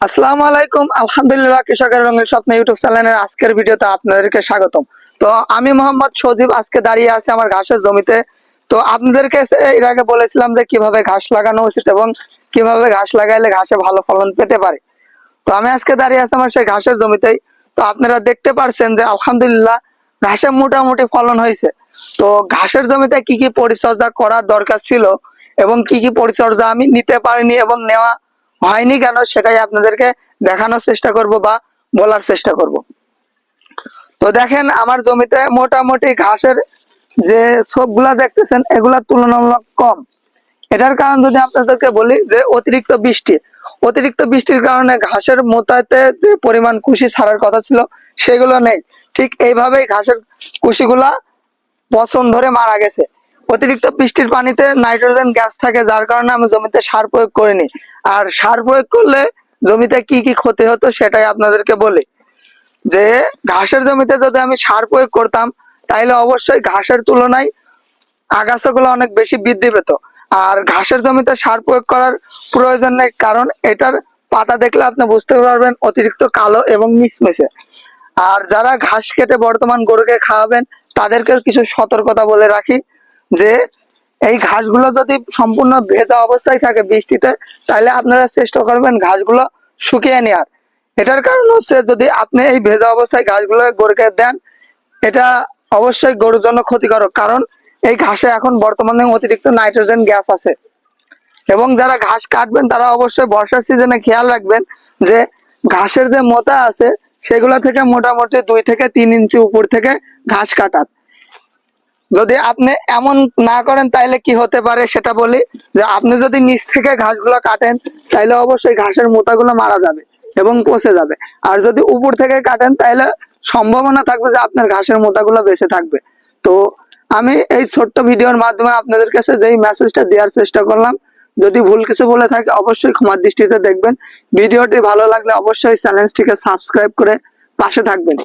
আসসালামু আলাইকুম। আলহামদুলিল্লাহ কৃষকের রঙের স্বপ্ন ইউটিউব চ্যানেলের আজকের ভিডিওতে আপনাদেরকে স্বাগতম। তো আমি মোহাম্মদ সজীব, আজকে দাঁড়িয়ে আছি আমার ঘাসের জমিতে। তো আপনাদেরকে এর আগে বলেছিলাম যে কীভাবে ঘাস লাগানো উচিত এবং কীভাবে ঘাস লাগাইলে ঘাসে ভালো ফলন পেতে পারে। তো আমি আজকে দাঁড়িয়ে আছি আমার সেই ঘাসের জমিতেই। তো আপনারা দেখতে পারছেন যে আলহামদুলিল্লাহ, ঘাসে মোটামুটি ফলন হয়েছে। তো ঘাসের জমিতে কি কি পরিচর্যা করার দরকার ছিল এবং কি কি পরিচর্যা আমি নিতে পারিনি এবং নেওয়া হয়নি কেন সেটাই আপনাদেরকে দেখানোর চেষ্টা করব বা বলার চেষ্টা করব। তো দেখেন আমার জমিতে মোটামুটি ঘাসের যে সবগুলা দেখতেছেন এগুলা তুলনামূলক কম। এটার কারণ যদি আপনাদেরকে বলি যে অতিরিক্ত বৃষ্টি, অতিরিক্ত বৃষ্টির কারণে ঘাসের মোতাতে যে পরিমাণ কুশি ছাড়ার কথা ছিল, সেগুলো নেই। ঠিক এইভাবেই ঘাসের কুশিগুলা পচন ধরে মারা গেছে। অতিরিক্ত বৃষ্টির পানিতে নাইট্রোজেন গ্যাস থাকে, যার কারণে আমি জমিতে সার প্রয়োগ করিনি। আর সার প্রয়োগ করলে জমিতে কি কি ক্ষতি হতো সেটাই আপনাদেরকে বলি। যে ঘাসের জমিতে যদি আমি সার প্রয়োগ করতাম তাহলে অবশ্যই ঘাসের তুলনায় আগাছাগুলো অনেক বেশি বৃদ্ধি পেত। আর ঘাসের জমিতে সার প্রয়োগ করার প্রয়োজন নেই, কারণ এটার পাতা দেখলে আপনি বুঝতে পারবেন অতিরিক্ত কালো এবং মিশমিশে আর যারা ঘাস কেটে বর্তমান গরুকে খাওয়াবেন তাদেরকে কিছু সতর্কতা বলে রাখি যে এই ঘাসগুলো যদি সম্পূর্ণ ভেজা অবস্থায় থাকে বৃষ্টিতে, তাহলে আপনারা চেষ্টা করবেন ঘাসগুলো শুকিয়ে নেওয়ার এটার কারণ হচ্ছে যদি আপনি এই ভেজা অবস্থায় ঘাসগুলো গরুকে দেন, এটা অবশ্যই গরুর জন্য ক্ষতিকারক। কারণ এই ঘাসে এখন বর্তমানে অতিরিক্ত নাইট্রোজেন গ্যাস আছে। এবং যারা ঘাস কাটবেন, তারা অবশ্যই বর্ষার সিজনে খেয়াল রাখবেন যে ঘাসের যে মোটা আছে, সেগুলো থেকে মোটামুটি দুই থেকে তিন ইঞ্চি উপর থেকে ঘাস কাটান যদি আপনি এমন না করেন তাহলে কি হতে পারে সেটা বলি, যে আপনি যদি নিচ থেকে ঘাসগুলো কাটেন তাহলে অবশ্যই ঘাসের মোটাগুলো মারা যাবে এবং পচে যাবে। আর যদি উপর থেকে কাটেন তাহলে সম্ভাবনা থাকবে যে আপনার ঘাসের মোটাগুলো বেঁচে থাকবে। তো আমি এই ছোট্ট ভিডিওর মাধ্যমে আপনাদের কাছে যেই মেসেজটা দেওয়ার চেষ্টা করলাম, যদি ভুল কিছু বলে থাকে, অবশ্যই ক্ষমার দৃষ্টিতে দেখবেন। ভিডিওটি ভালো লাগলে অবশ্যই চ্যানেলটিকে সাবস্ক্রাইব করে পাশে থাকবেন।